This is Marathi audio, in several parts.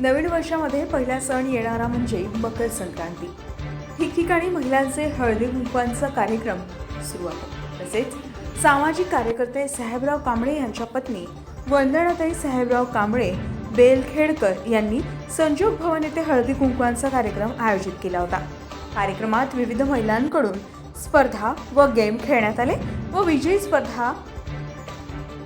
नवीन वर्षामध्ये पहिला सण येणारा म्हणजे मकर संक्रांती. ठिकठिकाणी महिलांचे हळदी कुंकवांचा कार्यक्रम सुरू आहे. तसेच सामाजिक कार्यकर्ते साहेबराव कांबळे यांच्या पत्नी वंदनाताई साहेबराव कांबळे बेलखेडकर यांनी संजोग भवन येथे हळदी कुंकवांचा कार्यक्रम आयोजित केला होता. कार्यक्रमात विविध महिलांकडून स्पर्धा व गेम खेळण्यात आले व विजयी स्पर्धा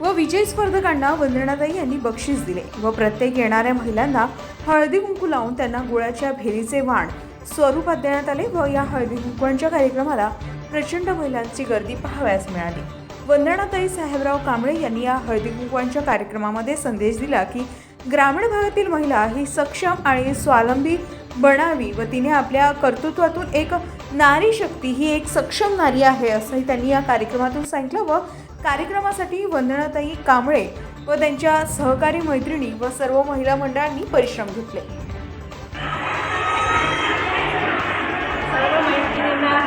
व विजयी स्पर्धकांना वंदनाताई यांनी बक्षीस दिले व प्रत्येक येणाऱ्या महिलांना हळदी कुंकू लावून त्यांना गुळाच्या भेरीचे वाण स्वरूपात देण्यात आले व या हळदी कुंकवांच्या कार्यक्रमाला प्रचंड महिलांची गर्दी पाहावयास मिळाली. वंदनाताई साहेबराव कांबळे यांनी या हळदी कुंकवांच्या कार्यक्रमामध्ये संदेश दिला की ग्रामीण भागातील महिला ही सक्षम आणि स्वावलंबी बनावी व तिने आपल्या कर्तृत्वातून एक नारी शक्ती ही एक सक्षम नारी आहे असंही त्यांनी या कार्यक्रमातून सांगितलं व कार्यक्रमासाठी वंदनाताई कांबळे व त्यांच्या सहकारी मैत्रिणी व सर्व महिला मंडळांनी परिश्रम घेतले. सर्व मैत्रिणींना